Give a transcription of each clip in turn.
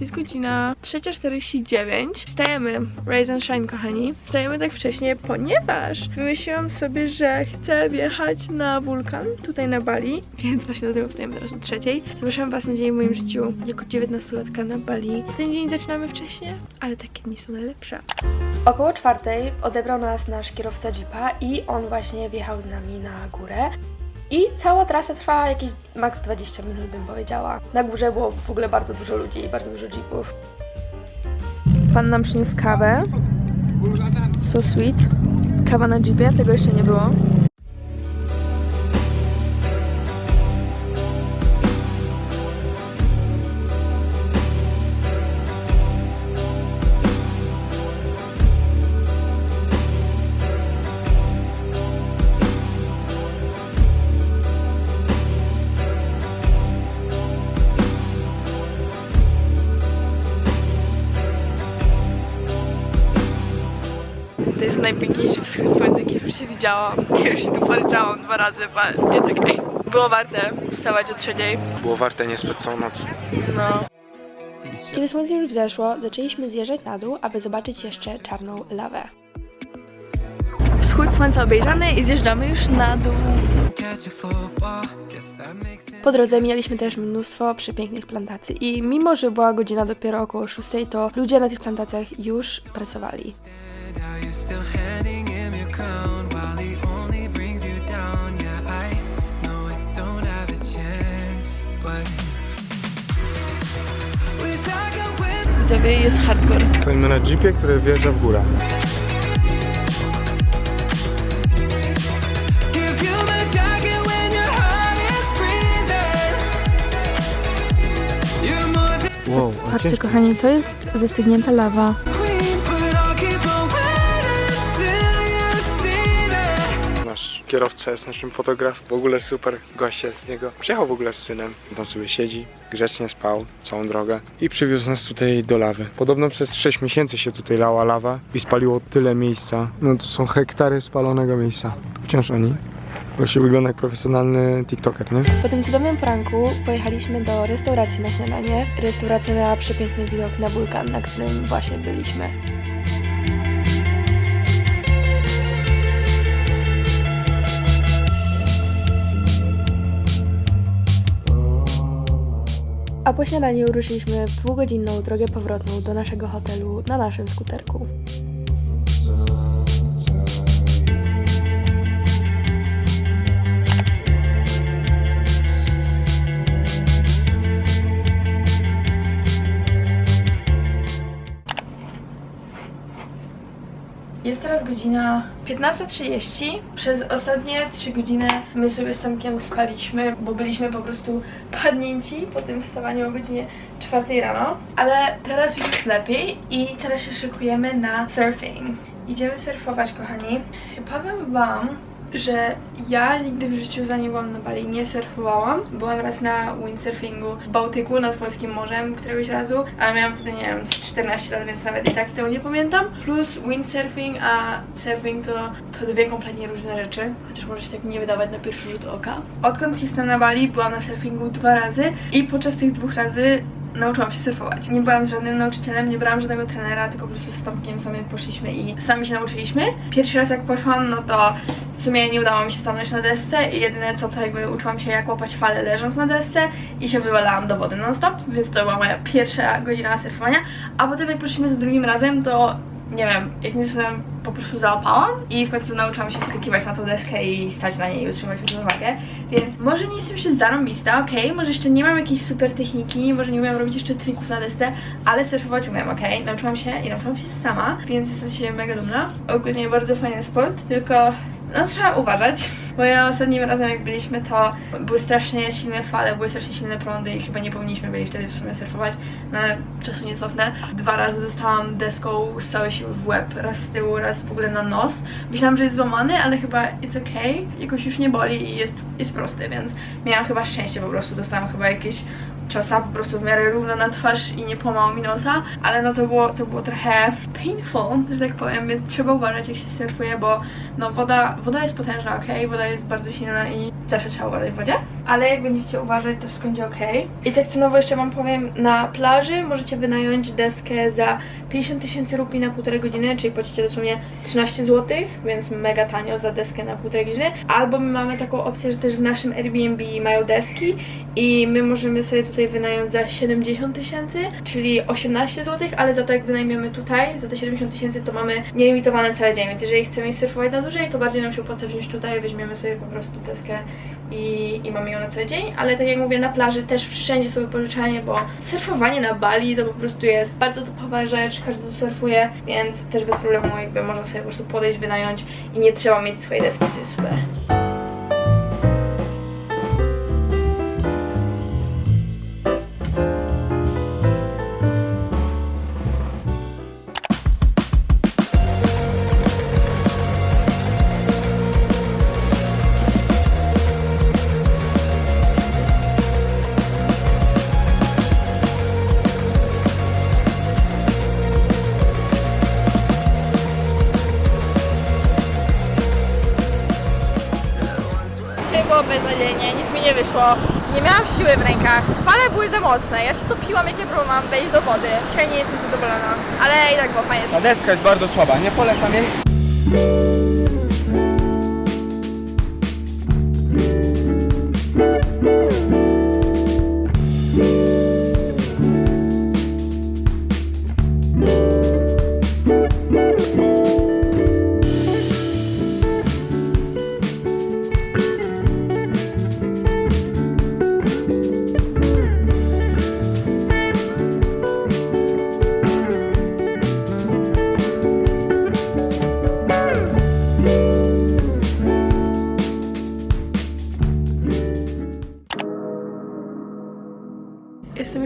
Jest godzina 3.49. Stajemy, Rise and Shine, kochani. Stajemy tak wcześnie, ponieważ wymyśliłam sobie, że chcę wjechać na wulkan tutaj na Bali, więc właśnie dlatego wstajemy teraz o trzeciej. Zapraszam Was na dzień w moim życiu jako 19-latka na Bali. Ten dzień zaczynamy wcześniej, ale takie dni są najlepsze. Około czwartej odebrał nas nasz kierowca Jeepa i on właśnie wjechał z nami na górę. I cała trasa trwała jakieś maks 20 minut, bym powiedziała. Na górze było w ogóle bardzo dużo ludzi i bardzo dużo jeepów. Pan nam przyniósł kawę. So sweet. Kawa na jeepie, tego jeszcze nie było. Widziałam. Ja już się tu poryczałam dwa razy, jest okej. Było warte wstawać o trzeciej. Było warte nie spać całą noc. No. Kiedy słońce już wzeszło, zaczęliśmy zjeżdżać na dół, aby zobaczyć jeszcze czarną lawę. Wschód słońca obejrzany i zjeżdżamy już na dół. Po drodze mieliśmy też mnóstwo przepięknych plantacji i mimo, że była godzina dopiero około 6, to ludzie na tych plantacjach już pracowali. Widzowie, jest hardcore. Stoimy na jeepie, który wjeżdża w górę. Ciężko. kochani, to jest zastygnięta lawa. Nasz kierowca jest naszym fotograf. W ogóle super goście z niego. Przyjechał w ogóle z synem. Tam sobie siedzi, grzecznie spał całą drogę i przywiózł nas tutaj do lawy. Podobno przez 6 miesięcy się tutaj lała lawa i spaliło tyle miejsca. No to są hektary spalonego miejsca. Wciąż oni. Właśnie wygląda jak profesjonalny TikToker, nie? Po tym cudownym pranku pojechaliśmy do restauracji na śniadanie. Restauracja miała przepiękny widok na wulkan, na którym właśnie byliśmy. A po śniadaniu ruszyliśmy w dwugodzinną drogę powrotną do naszego hotelu na naszym skuterku. Jest teraz godzina 15.30. Przez ostatnie 3 godziny my sobie z Tomkiem spaliśmy, bo byliśmy po prostu padnięci po tym wstawaniu o godzinie 4 rano. Ale teraz już jest lepiej i teraz się szykujemy na surfing. Idziemy surfować, kochani. Powiem wam, że ja nigdy w życiu zanim byłam na Bali nie surfowałam. Byłam raz na windsurfingu w Bałtyku nad Polskim Morzem któregoś razu, ale miałam wtedy, nie wiem, z 14 lat, więc nawet i tak tego nie pamiętam. Plus windsurfing, a surfing to, to dwie kompletnie różne rzeczy, chociaż może się tak nie wydawać na pierwszy rzut oka. Odkąd jestem na Bali, byłam na surfingu dwa razy i podczas tych dwóch razy nauczyłam się surfować. Nie byłam z żadnym nauczycielem, nie brałam żadnego trenera, tylko po prostu z Tomkiem sami poszliśmy i sami się nauczyliśmy. Pierwszy raz jak poszłam, no to w sumie nie udało mi się stanąć na desce i jedyne co to jakby uczyłam się jak łapać fale leżąc na desce i się wywalałam do wody non stop, więc to była moja pierwsza godzina surfowania. A potem jak poszliśmy za drugim razem, to nie wiem, jakimś cudem po prostu załapałam i w końcu nauczyłam się skakiwać na tą deskę i stać na niej i utrzymać równowagę. Więc może nie jestem jeszcze zarąbista, okej, może jeszcze nie mam jakiejś super techniki, może nie umiem robić jeszcze trików na desce, ale surfować umiem, okej? Nauczyłam się i nauczyłam się sama, więc jestem się mega dumna. Ogólnie bardzo fajny sport, tylko no trzeba uważać, bo ja ostatnim razem jak byliśmy to były strasznie silne fale, były strasznie silne prądy i chyba nie powinniśmy byli wtedy w sumie surfować, no ale czasu nie cofnę. Dwa razy dostałam deską z całej siły w łeb, raz z tyłu, raz w ogóle na nos. Myślałam, że jest złamany, ale chyba it's okay, jakoś już nie boli i jest, jest prosty, więc miałam chyba szczęście po prostu, dostałam chyba jakieś ciosa po prostu w miarę równo na twarz i nie połamał mi nosa, ale no to było, to było trochę painful, że tak powiem, więc trzeba uważać jak się surfuje, bo no woda, woda jest potężna, ok? Woda jest bardzo silna i zawsze trzeba uważać w wodzie. ale jak będziecie uważać, to wszystko będzie ok. I tak cenowo jeszcze wam powiem, na plaży możecie wynająć deskę za 50 tysięcy rupii na półtorej godziny, czyli płacicie dosłownie 13 zł, więc mega tanio za deskę na półtorej godziny. Albo my mamy taką opcję, że też w naszym Airbnb mają deski i my możemy sobie tutaj wynająć za 70 tysięcy, czyli 18 zł, ale za to jak wynajmiemy tutaj, za te 70 tysięcy to mamy nielimitowane cały dzień, więc jeżeli chcemy surfować na dłużej, to bardziej nam się opłaca wziąć tutaj, weźmiemy sobie po prostu deskę i, i mamy ją na cały dzień, ale tak jak mówię, na plaży też wszędzie sobie pożyczanie, bo surfowanie na Bali to po prostu jest bardzo topowa rzecz, każdy tu surfuje, więc też bez problemu jakby można sobie po prostu podejść, wynająć i nie trzeba mieć swojej deski, co jest super. Mi nie miałam siły w rękach. Fale były za mocne. Ja się topiłam, jak ja próbowałam wejść do wody. Dzisiaj nie jestem zadowolona, ale i tak było fajnie. Ta deska jest bardzo słaba, nie polecam jej. Jestem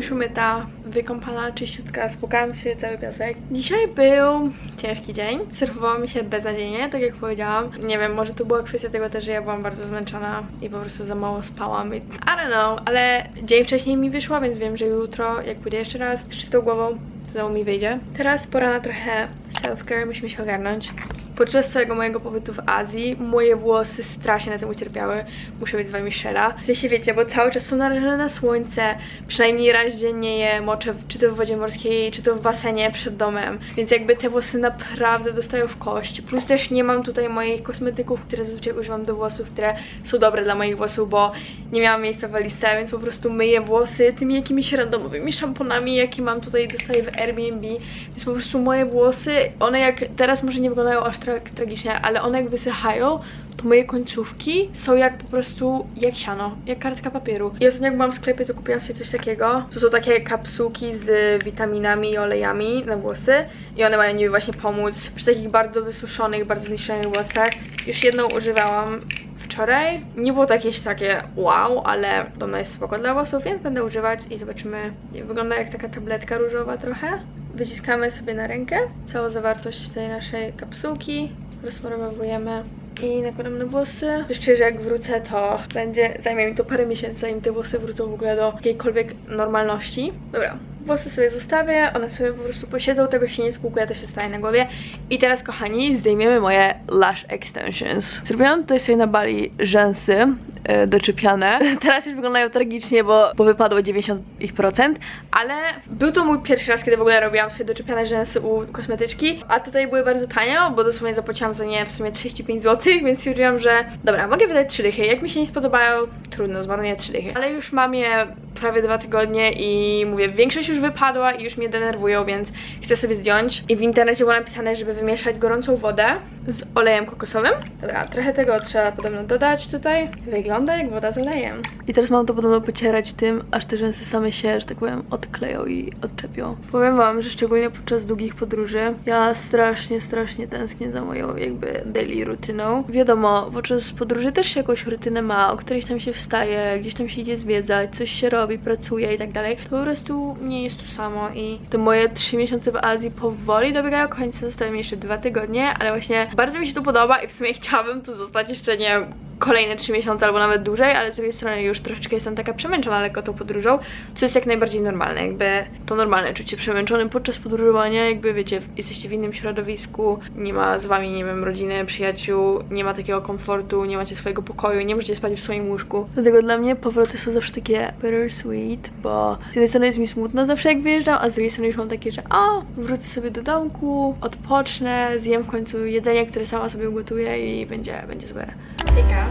już umyta, wykąpana, czyściutka, spłukałam się cały piasek. Dzisiaj był ciężki dzień. Surfowało mi się beznadziejnie, tak jak powiedziałam. Nie wiem, może to była kwestia tego też, że ja byłam bardzo zmęczona i po prostu za mało spałam. I I don't know, ale dzień wcześniej mi wyszło, więc wiem, że jutro, jak pójdę jeszcze raz z czystą głową, znowu mi wyjdzie. Teraz pora na trochę self-care, musimy się ogarnąć. Podczas całego mojego pobytu w Azji moje włosy strasznie na tym ucierpiały. Muszę być z wami szczera. W sensie wiecie, bo cały czas są narażone na słońce. Przynajmniej raz dziennie je moczę, czy to w wodzie morskiej, czy to w basenie przed domem. Więc jakby te włosy naprawdę dostają w kość. Plus też nie mam tutaj moich kosmetyków, które zazwyczaj używam do włosów, które są dobre dla moich włosów, bo nie miałam miejsca w walizce, więc po prostu myję włosy tymi jakimiś randomowymi szamponami, jakie mam tutaj, dostaję w Airbnb. Więc po prostu moje włosy, one jak teraz może nie wyglądają aż tak tragicznie, ale one jak wysychają, to moje końcówki są jak po prostu jak siano, jak kartka papieru. I ostatnio jak byłam w sklepie, to kupiłam sobie coś takiego. To są takie kapsułki z witaminami i olejami na włosy i one mają niby właśnie pomóc przy takich bardzo wysuszonych, bardzo zniszczonych włosach. Już jedną używałam wczoraj. Nie było to jakieś takie wow, ale ona jest spoko dla włosów, więc będę używać i zobaczymy. Wygląda jak taka tabletka różowa trochę. Wyciskamy sobie na rękę całą zawartość tej naszej kapsułki. Rozsmarowujemy i nakładam na włosy. Szczerze, jak wrócę, to będzie, zajmie mi to parę miesięcy, zanim te włosy wrócą w ogóle do jakiejkolwiek normalności. Dobra, włosy sobie zostawię, one sobie po prostu posiedzą, tego się nie spłukuje, to się staje na głowie. I teraz, kochani, zdejmiemy moje lash extensions. Zrobiłam tutaj sobie na Bali rzęsy e, doczepiane. Teraz już wyglądają tragicznie, bo, bo wypadło 90%, ich procent, ale był to mój pierwszy raz, kiedy w ogóle robiłam sobie doczepiane rzęsy u kosmetyczki, a tutaj były bardzo tanio, bo dosłownie zapłaciłam za nie w sumie 35 zł, więc stwierdziłam, że dobra, mogę wydać 3 dychy. Jak mi się nie spodobają, trudno, zmarnuję 3 dychy. Ale już mam je prawie dwa tygodnie i mówię, większość już wypadła i już mnie denerwują, więc chcę sobie zdjąć. I w internecie było napisane, żeby wymieszać gorącą wodę z olejem kokosowym. Dobra, trochę tego trzeba podobno dodać tutaj. Wygląda jak woda z olejem. I teraz mam to podobno pocierać tym, aż te rzęsy same się, że tak powiem, odkleją i odczepią. Powiem wam, że szczególnie podczas długich podróży ja strasznie, strasznie tęsknię za moją jakby daily rutyną. Wiadomo, podczas podróży też się jakąś rutynę ma, o którejś tam się wstaje, gdzieś tam się idzie zwiedzać, coś się robi, pracuje i tak dalej. To po prostu nie jest to samo i te moje trzy miesiące w Azji powoli dobiegają końca, zostały mi jeszcze dwa tygodnie, ale właśnie bardzo mi się tu podoba i w sumie chciałabym tu zostać jeszcze, nie kolejne 3 miesiące albo nawet dłużej, ale z drugiej strony już troszeczkę jestem taka przemęczona lekko tą podróżą, co jest jak najbardziej normalne, jakby to normalne czucie przemęczonym podczas podróżowania, jakby wiecie, jesteście w innym środowisku, nie ma z wami, nie wiem, rodziny, przyjaciół, nie ma takiego komfortu, nie macie swojego pokoju, nie możecie spać w swoim łóżku. Dlatego dla mnie powroty są zawsze takie bittersweet, bo z jednej strony jest mi smutno zawsze jak wyjeżdżam, a z drugiej strony już mam takie, że a, wrócę sobie do domku, odpocznę, zjem w końcu jedzenie, które sama sobie ugotuję i będzie, będzie super. Eka,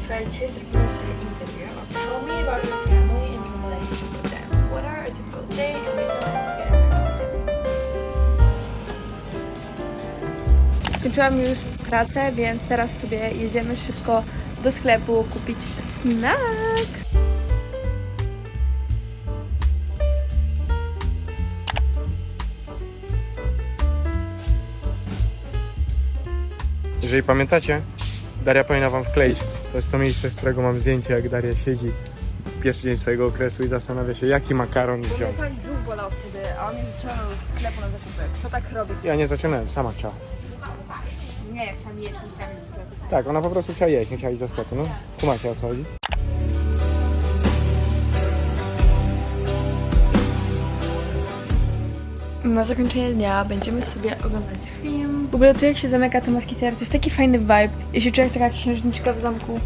słuchajcie, zrobimy sobie interview. Tell me about your family and your relationship with them. What are a typical day? Skończyłam już pracę, więc teraz sobie jedziemy szybko do sklepu kupić snack. Jeżeli pamiętacie, Daria powinna wam wkleić. To jest to miejsce, z którego mam zdjęcie, jak Daria siedzi pierwszy dzień swojego okresu i zastanawia się, jaki makaron wziąć. tak brzuch bolał wtedy, a on mnie wyciągnął z sklepu na zakupy. Kto tak robi? Ja nie zaczynałem, sama chciała. Nie, ja chciałam jeść, nie chciałam iść do sklepu. Tak, ona po prostu chciała jeść, nie chciała iść do sklepu, no. Kumacie o co chodzi? Na zakończenie dnia będziemy sobie oglądać film. W ogóle to jak się zamyka te moskitery, to jest taki fajny vibe. Się czuję jak taka księżniczka w zamku